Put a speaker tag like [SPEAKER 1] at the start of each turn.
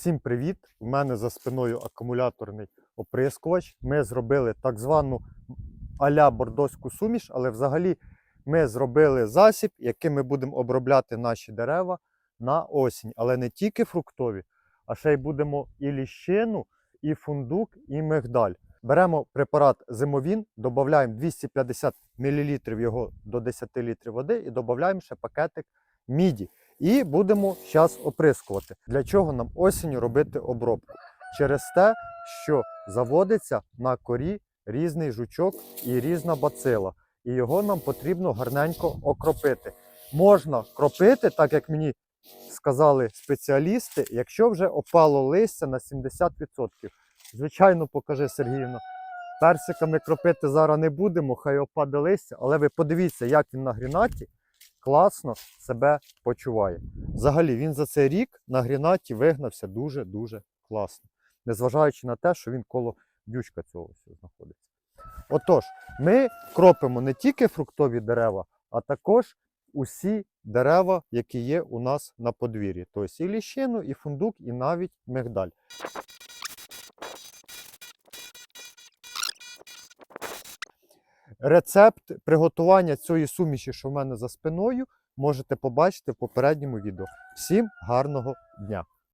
[SPEAKER 1] Всім привіт! У мене за спиною акумуляторний оприскувач. Ми зробили так звану а-ля бордоську суміш, але взагалі ми зробили засіб, яким ми будемо обробляти наші дерева на осінь. Але не тільки фруктові, а ще й будемо і ліщину, і фундук, і мигдаль. Беремо препарат зимовін, додаємо 250 мл його до 10 літрів води і додаємо ще пакетик міді. І будемо зараз оприскувати. Для чого нам осінню робити обробку? Через те, що заводиться на корі різний жучок і різна бацила. І його нам потрібно гарненько окропити. Можна кропити, так як мені сказали спеціалісти, якщо вже опало листя на 70%. Звичайно, покажи Сергіївна. Персиками кропити зараз не будемо, хай опаде листя, але ви подивіться, як він на грінаті класно себе почуває. Взагалі, він за цей рік на грінаті вигнався дуже-дуже класно, незважаючи на те, що він коло дючка цього всього знаходиться. Отож, ми кропимо не тільки фруктові дерева, а також усі дерева, які є у нас на подвір'ї. Тобто і ліщину, і фундук, і навіть мигдаль. Рецепт приготування цієї суміші, що в мене за спиною, можете побачити в попередньому відео. Всім гарного дня!